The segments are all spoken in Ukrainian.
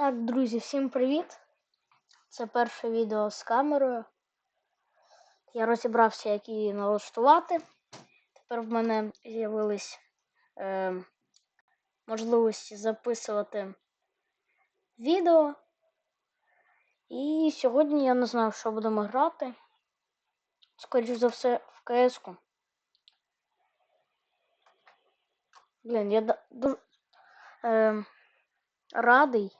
Так, друзі, всім привіт! Це перше відео з камерою. Я розібрався, як її налаштувати. Тепер в мене з'явились е, можливості записувати відео. І сьогодні я не знаю, що будемо грати. Скоріше за все, в КС-ку. Блін, я дуже е, радий.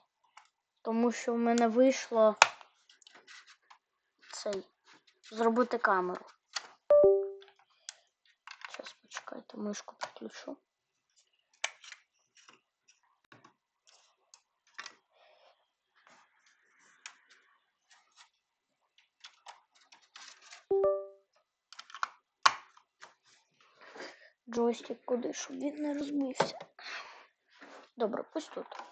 Тому що в мене вийшло цей зробити камеру. Зараз почекайте, мишку підключу. Джойстик куди, щоб він не розбився. Добре, пусть тут.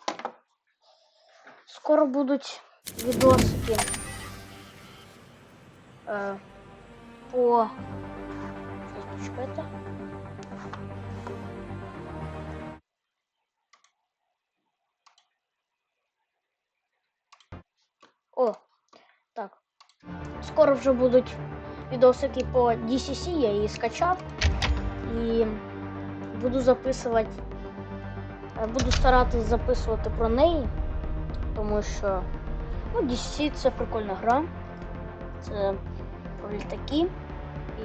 Скоро будуть відосики е, по. Почекайте. О, так. Скоро вже будуть відосики по DCC, я її скачав і буду записувати. е, Буду старатись записувати про неї тому що ну, DC це прикольна гра. Це про літаки.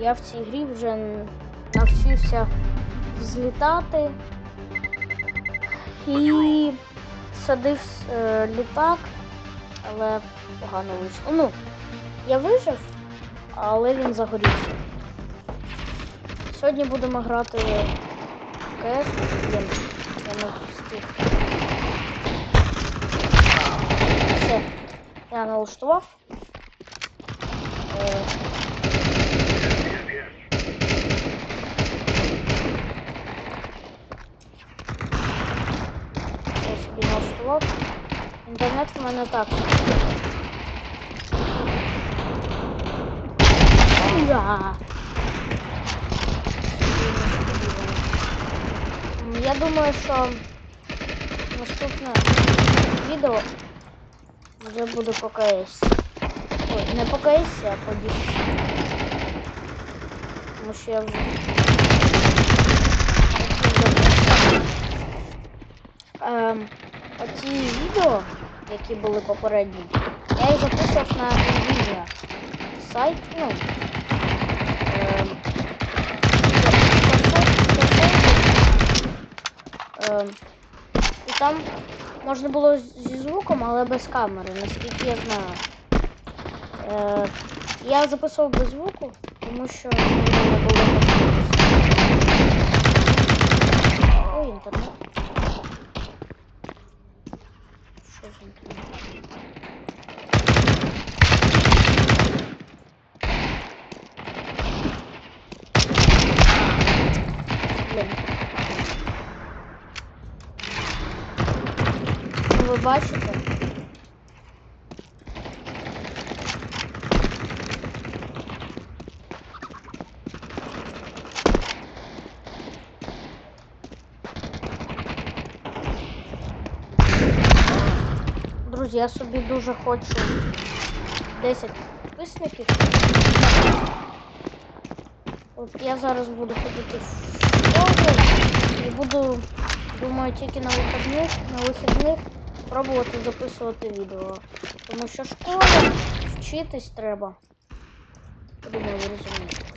Я в цій грі вже навчився взлітати і садив е, літак, але погано вийшло. Ну, я вижив, але він загорівся. Сьогодні будемо грати в КС. Я не. Все, я налаштував. Е, Я собі налаштував. Інтернет в мене так. Ура! М, Я думаю, що наступне відео вже буде по КС. Ой, не по КС, а по DC. Тому що я вже. Ем, оці відео, які були попередні, я їх записував на Nvidia сайт, ну. Ем, ем, і там можна було зі звуком, але без камери, наскільки я знаю. Е, я записував без звуку, тому що не було О, інтернет. Що з інтернетом? бачите? Друзі, я собі дуже хочу 10 підписників. От я зараз буду ходити в школу і буду, думаю, тільки на вихідних, на вихідних Пробувати записувати відео. Тому що школа, вчитись треба. Я Думаю, ви розумієте.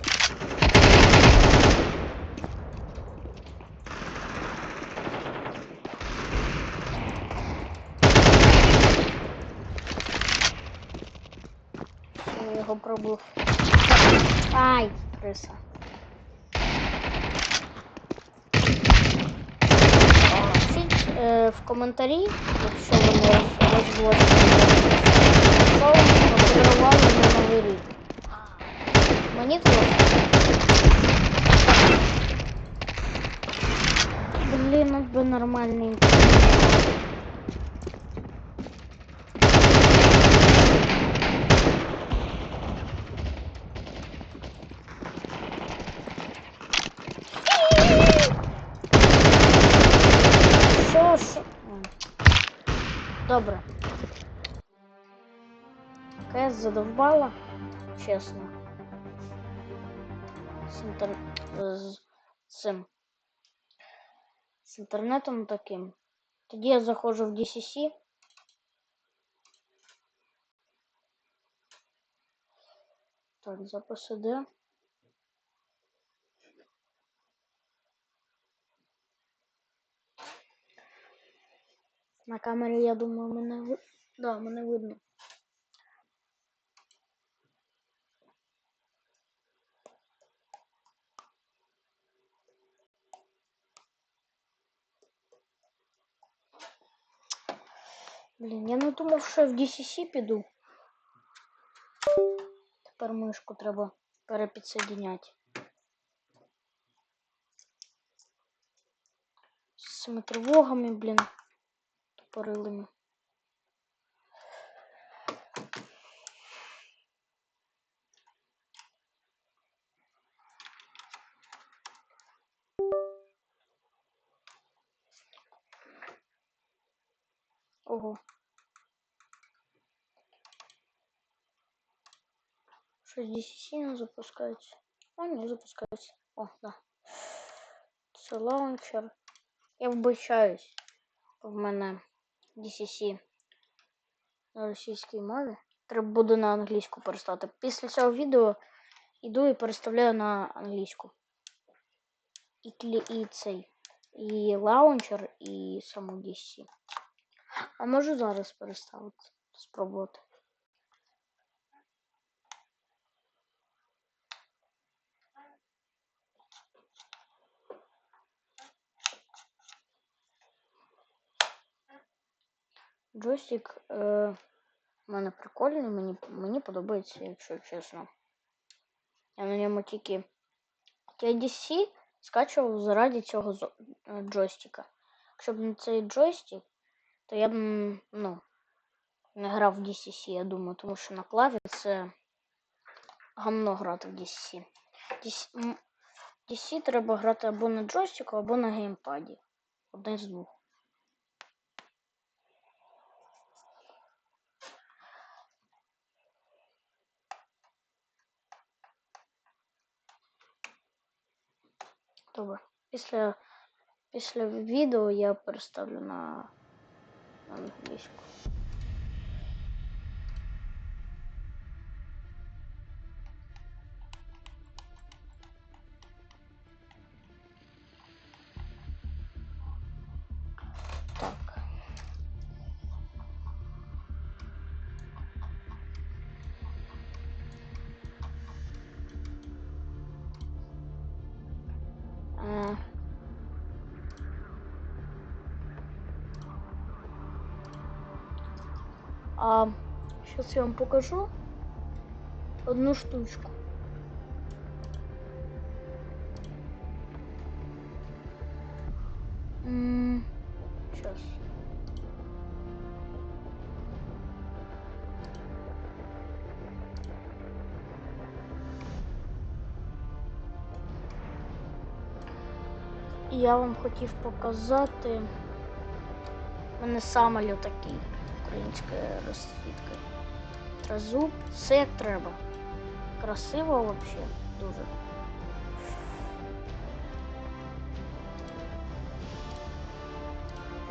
Я його пробив. Ай, криса. е, в коментарі, якщо ви не розводите, що ви подарували на новий рік. Мені трошки. Блін, от би нормальний. КС задовбала, чесно. З, інтер... з цим. З інтернетом таким. Тоді я заходжу в DCC. Так, запис іде. На камері, я думаю, мене ви... да, мене видно. Блін, я не думав, що я в DCC піду. Тепер мишку треба перепідсоединяти. З цими тривогами, блін, тупорилими. Что здесь сильно запускается? А, не запускается. О, да. Це. Я вибачаюсь. В мене DCC на російській мові. Треба буде на англійську перестати. Після цього відео йду і переставляю на англійську. І, клі... і цей. І лаунчер, і саму DCC. А можу зараз переставити. Спробувати. Джойстик е, у мене прикольний, мені, мені подобається, якщо чесно. Я на ньому тільки TDC скачував заради цього е, джойстика. Якщо б не цей джойстик, то я б ну, не грав в DCC, я думаю, тому що на клаві це гамно грати в DCC. DC, DC треба грати або на джойстику, або на геймпаді. Одне з двох. Добре. Після, після відео я переставлю на, на англійську. А сейчас я вам покажу одну штучку. Сейчас. Я вам хотів показати. Мене саме такий українська розсвітка. Тразуб, все як треба. Красиво взагалі дуже.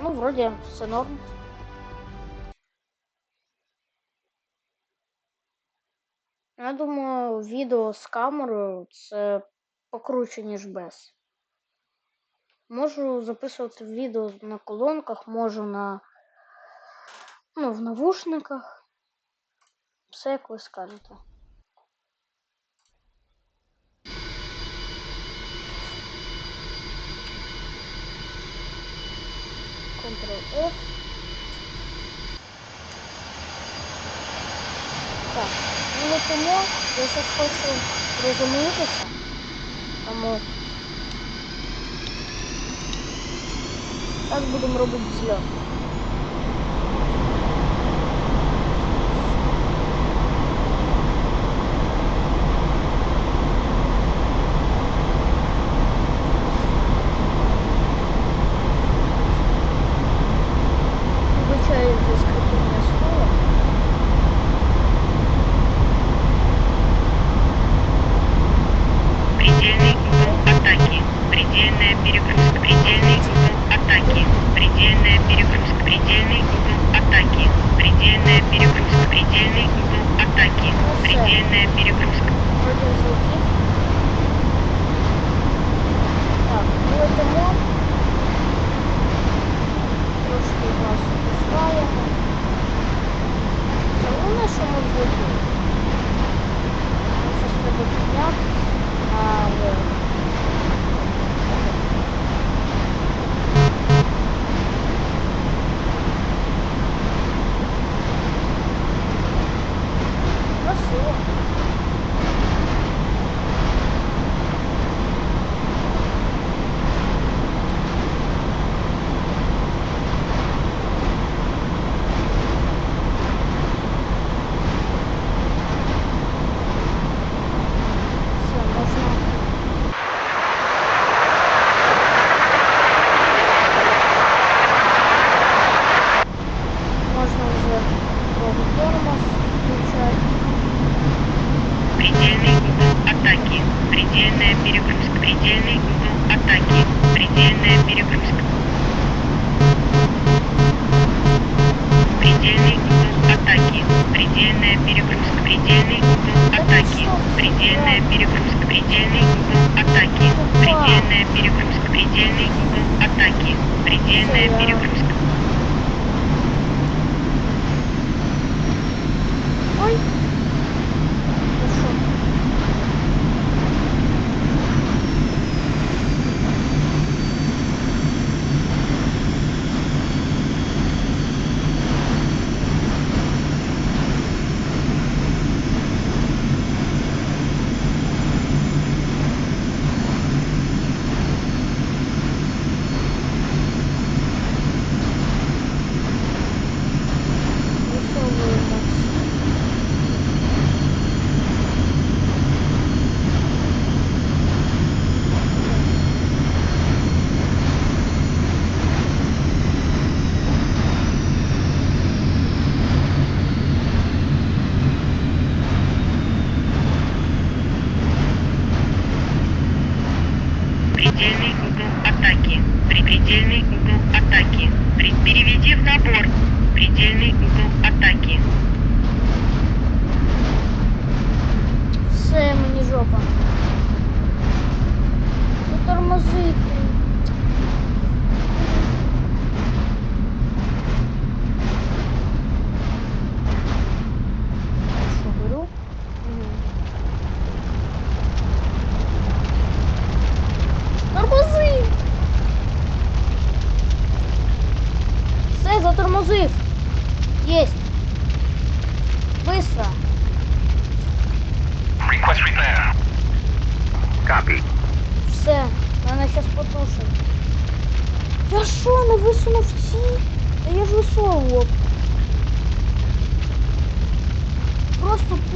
Ну, вроді все норм. Я думаю, відео з камерою це покруче, ніж без. Можу записувати відео на колонках, можу на ну, в навушниках. Все як ви скажете. Ctrl F. Так, ну тому я зараз хочу приземлитися. Тому так будемо робити зльот.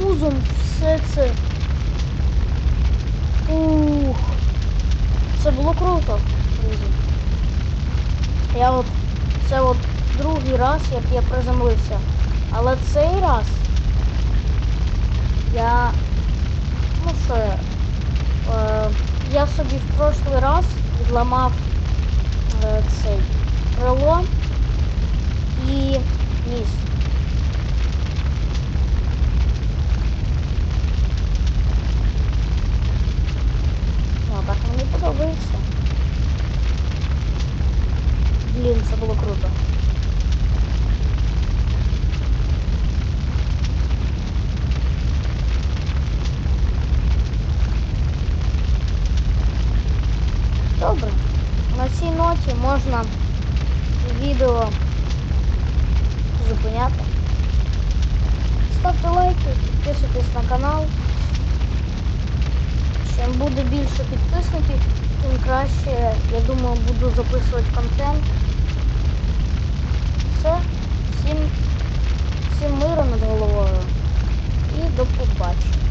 Пузом все це. Ух. Це було круто, друзі. Я от. Це от другий раз, як я приземлився. Але цей раз я. Ну я. Е, я собі в прошлий раз відламав е, цей крило і ніс. Ну, а так мені подобається. Блін, це було круто. Добре. Ноті можна відео зупиняти. Ставте лайки, підписуйтесь на канал. Чим буде більше підписників, тим краще, я думаю, буду записувати контент. Все. Всім, всім миру над головою. І до побачення.